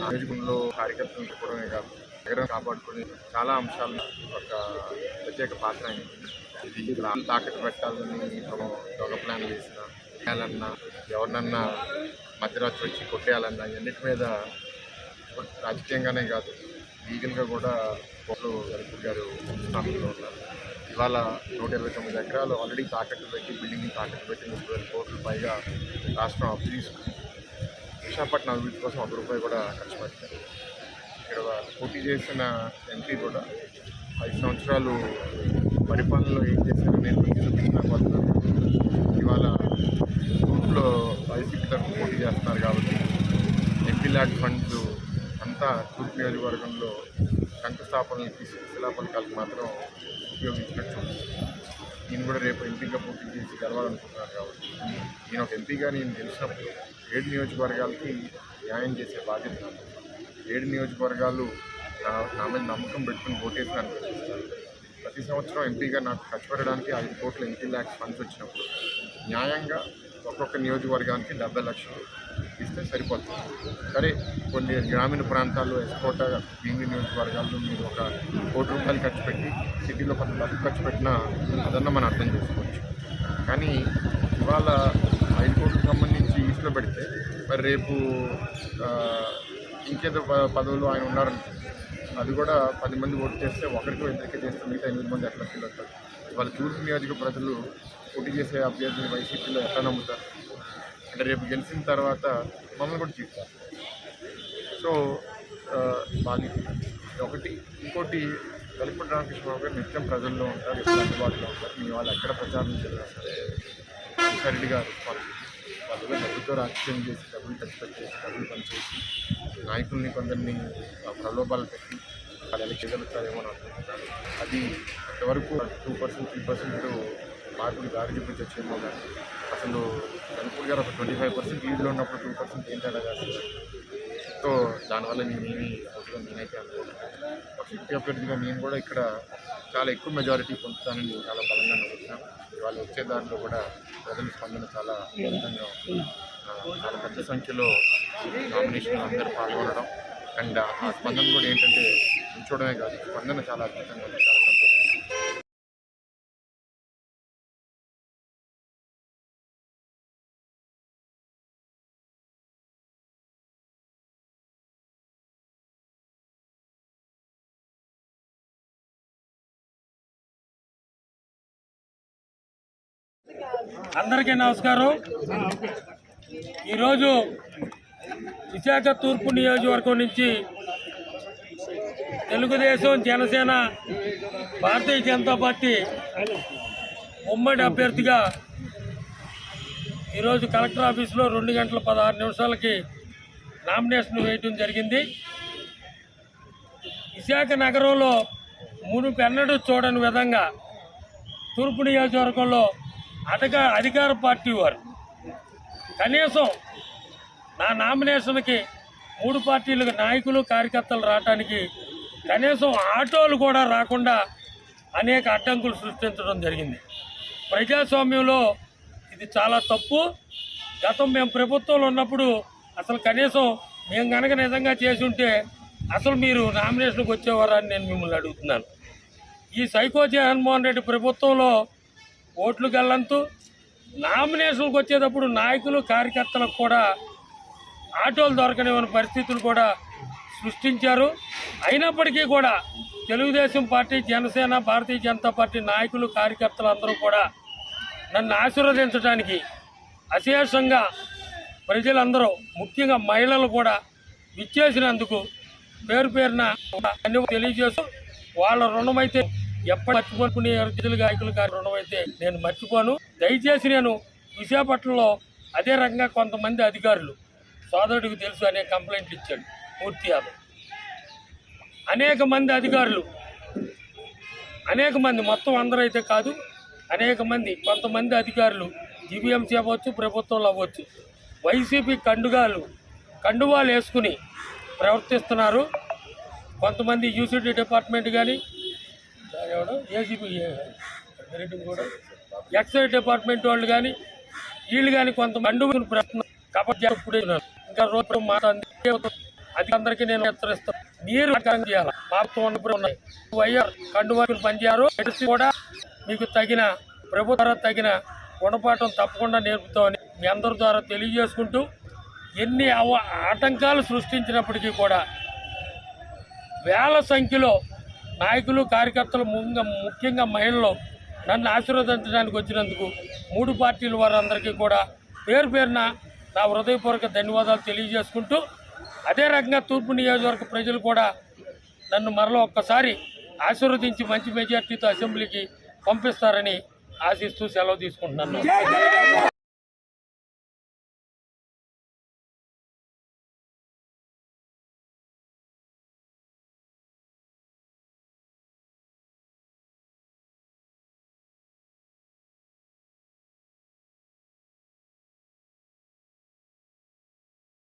భద్రతను చెప్పడమే కాదు నగరం కాపాడుకుని చాలా అంశాలను ఒక ప్రత్యేక పాత్ర ఆయన ఇక్కడ తాకట్టు పెట్టాలని మనం దొంగ ప్లాన్ వేసిన చేయాలన్నా ఎవరినన్నా మధ్యరాత్రి వచ్చి కొట్టేయాలన్నా ఇవన్నిటి మీద రాజకీయంగానే కాదు లీగల్గా కూడా కోట్లు గణపూర్ గారు స్థానంలో ఉన్నారు. ఇవాళ నూట ఇరవై తొమ్మిది ఎకరాలు ఆల్రెడీ తాకట్టు పెట్టి బిల్డింగ్ని తాకట్టు పెట్టి ముప్పై వేల కోట్లు పైగా రాష్ట్రం అప్పు తీసుకుంది. విశాఖపట్నం అభివృద్ధి కోసం ఒక రూపాయి కూడా ఖర్చు పెట్టారు ఇక్కడ పోటీ చేసిన ఎంపీ కూడా ఐదు సంవత్సరాలు పరిపాలనలో ఏం చేశారు నేను చూపించిన కొత్త ఇవాళ గ్రూప్లో వైసీపీ తరఫున పోటీ చేస్తున్నారు కాబట్టి ఎంపీ ల్యాడ్ ఫండ్స్ అంతా తూర్పు నియోజకవర్గంలో శంకుస్థాపనలకి శిలాపలకాలకు మాత్రం ఉపయోగించినట్టు నేను కూడా రేపు ఎంపీగా పోటీ చేసి గెలవాలనుకుంటున్నాను కాబట్టి నేను ఒక ఎంపీగా నేను తెలిసినప్పుడు ఏడు నియోజకవర్గాలకి న్యాయం చేసే బాధ్యత ఏడు నియోజకవర్గాలు నా నా మీద నమ్మకం పెట్టుకుని ఓటేసి నన్ను ప్రతి సంవత్సరం ఎంపీగా నాకు ఖర్చు పెట్టడానికి ఐదు కోట్ల ఎంపీ ల్యాక్స్ ఫండ్స్ వచ్చినప్పుడు న్యాయంగా ఒక్కొక్క నియోజకవర్గానికి డెబ్బై లక్షలు ఇస్తే సరిపోతుంది. సరే కొన్ని గ్రామీణ ప్రాంతాల్లో ఎస్కోట భీమి నియోజకవర్గాల్లో మీరు ఒక కోటి రూపాయలు ఖర్చు పెట్టి సిటీలో కొంత డబ్బు ఖర్చు పెట్టినా అదన్నా మనం అర్థం చేసుకోవచ్చు. కానీ ఇవాళ ఐదు కోట్లకు సంబంధించి ఈస్ట్లో పెడితే మరి రేపు ఇంకేదో పదవులు ఆయన ఉన్నారనుకో అది కూడా పది మంది ఓటు చేస్తే ఒకరికి ఇద్దరికి చేస్తే మిగతా ఎనిమిది మంది ఎట్లా ఫీల్ అవుతారు? వాళ్ళ తూర్పు నియోజక ప్రజలు పోటీ చేసే అభ్యర్థిని వైసీపీలో ఎట్లా నమ్ముతారు? అంటే రేపు గెలిచిన తర్వాత మమ్మల్ని కూడా చూస్తారు. సో బాగా ఒకటి ఇంకోటి వెలుపటి రామకృష్ణరావు గారు నిత్యం ప్రజల్లో ఉంటారు ఎప్పుడు అందుబాటులో ఉంటారు మీ వాళ్ళు ఎక్కడ ప్రచారం చేసినా సరే సరిగా గారు వాళ్ళు కూడా డబ్బుతో రాజకీయం చేసి డబ్బులు ఖర్చు పెట్టి డబ్బులు పనిచేసి నాయకుల్ని కొందరిని ప్రలోభాలు పెట్టి వాళ్ళు చేయగలుగుతారేమో అనుకుంటున్నాను అది అంతవరకు టూ పర్సెంట్ త్రీ పర్సెంట్ మార్కులు దారి చూపించచ్చేమో కానీ అసలు గణపూర్ గారు ఒక ట్వంటీ ఫైవ్ పర్సెంట్ లీడ్లో ఉన్నప్పుడు టూ పర్సెంట్ ఏంటంటే కాదు. సో దానివల్ల నేనేమి ఏమి నేనైతే అనుకుంటున్నాను ఒక అభ్యర్థిగా నేను కూడా ఇక్కడ చాలా ఎక్కువ మెజారిటీ పొందుతానని చాలా బలంగా నమ్ముతున్నాను. వాళ్ళు వచ్చే దాంట్లో కూడా ప్రజల స్పందన చాలా అద్భుతంగా చాలా పెద్ద సంఖ్యలో నామినేషన్లో అందరూ పాల్గొనడం. అండ్ ఆ స్పందన కూడా ఏంటంటే ఉంచడమే కాదు స్పందన చాలా అద్భుతంగా ఉంది చాలా అందరికీ నమస్కారం. ఈరోజు విశాఖ తూర్పు నియోజకవర్గం నుంచి తెలుగుదేశం జనసేన భారతీయ జనతా పార్టీ ఉమ్మడి అభ్యర్థిగా ఈరోజు కలెక్టర్ ఆఫీసులో రెండు గంటల పదహారు నిమిషాలకి నామినేషన్ వేయటం జరిగింది. విశాఖ నగరంలో మునుపెన్నడూ చూడని విధంగా తూర్పు నియోజకవర్గంలో అధిక అధికార పార్టీ వారు. కనీసం నా నామినేషన్కి మూడు పార్టీలకు నాయకులు కార్యకర్తలు రావడానికి కనీసం ఆటోలు కూడా రాకుండా అనేక అడ్డంకులు సృష్టించడం జరిగింది. ప్రజాస్వామ్యంలో ఇది చాలా తప్పు. గతం మేము ప్రభుత్వంలో ఉన్నప్పుడు అసలు కనీసం మేము కనుక నిజంగా చేసి ఉంటే అసలు మీరు నామినేషన్కి వచ్చేవారని నేను మిమ్మల్ని అడుగుతున్నాను. ఈ సైకో జగన్మోహన్ రెడ్డి ప్రభుత్వంలో ఓట్లు గల్లంతు నామినేషన్కి వచ్చేటప్పుడు నాయకులు కార్యకర్తలకు కూడా ఆటోలు దొరకనివ్వని పరిస్థితులు కూడా సృష్టించారు. అయినప్పటికీ కూడా తెలుగుదేశం పార్టీ జనసేన భారతీయ జనతా పార్టీ నాయకులు కార్యకర్తలు అందరూ కూడా నన్ను ఆశీర్వదించడానికి అశేషంగా ప్రజలందరూ ముఖ్యంగా మహిళలు కూడా విచ్చేసినందుకు పేరు పేరున తెలియజేస్తూ వాళ్ళ రుణమైతే ఎప్పటి మర్చిపోనుకునే రైతులు గాయకులు గారి రుణమైతే నేను మర్చిపోను. దయచేసి నేను విశాఖపట్నంలో అదే రకంగా కొంతమంది అధికారులు సోదరుడికి తెలుసు అనే కంప్లైంట్లు ఇచ్చాడు పూర్తి యాదవ్. అనేక మంది అధికారులు అనేక మంది మొత్తం అందరూ అయితే కాదు అనేక మంది కొంతమంది అధికారులు జీబీఎంసీ అవ్వచ్చు ప్రభుత్వంలో అవ్వచ్చు వైసీపీ కండుగాలు కండువాలు వేసుకుని ప్రవర్తిస్తున్నారు. కొంతమంది యూసీడీ డిపార్ట్మెంట్ కానీ ఏసీపీ కూడా. ఎక్సైజ్ డిపార్ట్మెంట్ వాళ్ళు కానీ వీళ్ళు కానీ కొంత మండుకుని ప్రశ్న కాబట్టి ఇప్పుడే ఇంకా రోజు మాట అది అందరికీ నేను హెచ్చరిస్తాను. మీరు చేయాలి. మాతో ఉన్నప్పుడు ఉన్నాయి. వైఆర్ కండు వైపులు పనిచేయారు ఎడిసి కూడా మీకు తగిన ప్రభుత్వ ద్వారా తగిన గుణపాఠం తప్పకుండా నేర్పుతామని మీ అందరి ద్వారా తెలియజేసుకుంటూ ఎన్ని అవ ఆటంకాలు సృష్టించినప్పటికీ కూడా వేల సంఖ్యలో నాయకులు కార్యకర్తలు ముఖ్యంగా మహిళలు నన్ను ఆశీర్వదించడానికి వచ్చినందుకు మూడు పార్టీల వారందరికీ కూడా పేరు పేరున నా హృదయపూర్వక ధన్యవాదాలు తెలియజేసుకుంటూ అదే రకంగా తూర్పు నియోజకవర్గ ప్రజలు కూడా నన్ను మరలో ఒక్కసారి ఆశీర్వదించి మంచి మెజార్టీతో అసెంబ్లీకి పంపిస్తారని ఆశిస్తూ సెలవు తీసుకుంటున్నాను.